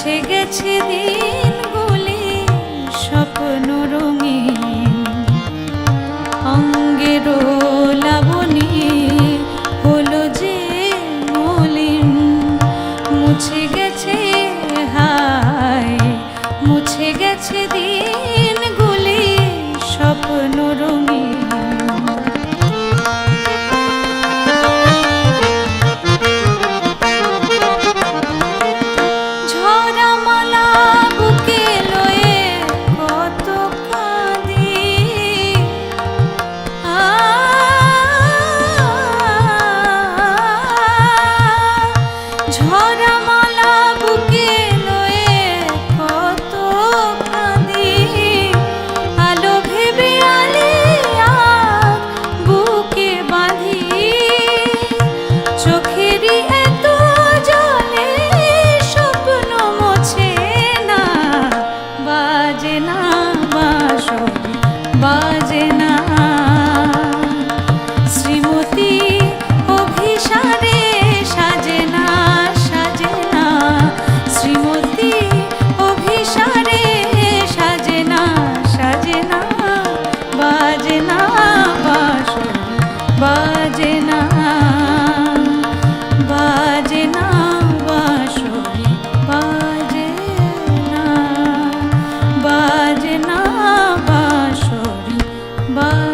মুছে গেছে দিন। mas mind.